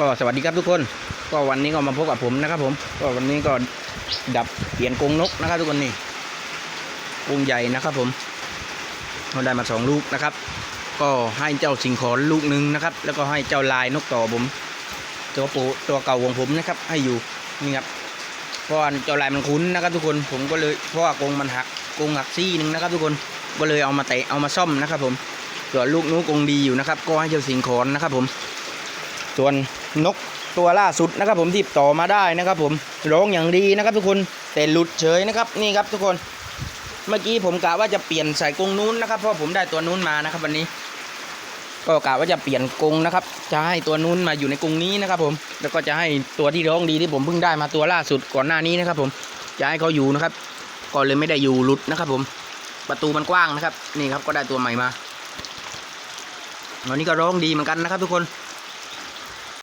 ก็สวัสดีครับทุกคน ก็วันนี้ก็มาพบกับผมนะครับผม ก็วันนี้ก็ดับเปลี่ยนกรงนกนะครับ ทุกคนนี่กรงใหญ่นะครับผมเราได้มาสองลูกนะครับ ก็ให้เจ้าสิงขอนลูกหนึ่งนะครับ แล้วก็ให้เจ้าลายนกต่อผม ตัวปูตัวเก่าของผมนะครับ ให้อยู่นี่ครับเพราะว่าเจ้าลายมันคุ้นนะครับ ทุกคนผมก็เลยเพราะว่ากรงมันหักกรงหักซี่หนึ่งนะครับ ทุกคนก็เลยเอามาเตะเอามาซ่อมนะครับ ผมส่วนลูกนู้กรงดีอยู่นะครับ ก็ให้เจ้าสิงขอนนะครับ ผม ส่วนนกตัวล่าสุดนะครับ ผมที่ต่อมาได้นะครับ ผมร้องอย่างดีนะครับ ทุกคนแต่หลุดเฉยนะครับนี่ครับทุกคน เมื่อกี้ผมกะว่าจะเปลี่ยนใส่กรงนู้นนะครับเพราะผมได้ตัวนู้นมานะครับวันนี้ ก็กะว่าจะเปลี่ยนกรงนะครับ จะให้ตัวนู้นมาอยู่ในกรงนี้นะครับ ผมแล้วก็จะให้ตัวที่ร้องดีที่ผมเพิ่งได้มาตัวล่าสุดก่อนหน้านี้นะครับ ผมจะให้เขาอยู่นะครับก็เลยไม่ได้อยู่หลุดนะครับ ผมประตูมันกว้างนะครับ นี่ครับก็ได้ตัวใหม่มาวันนี้ก็ร้องดีเหมือนกันนะครับ ทุกคน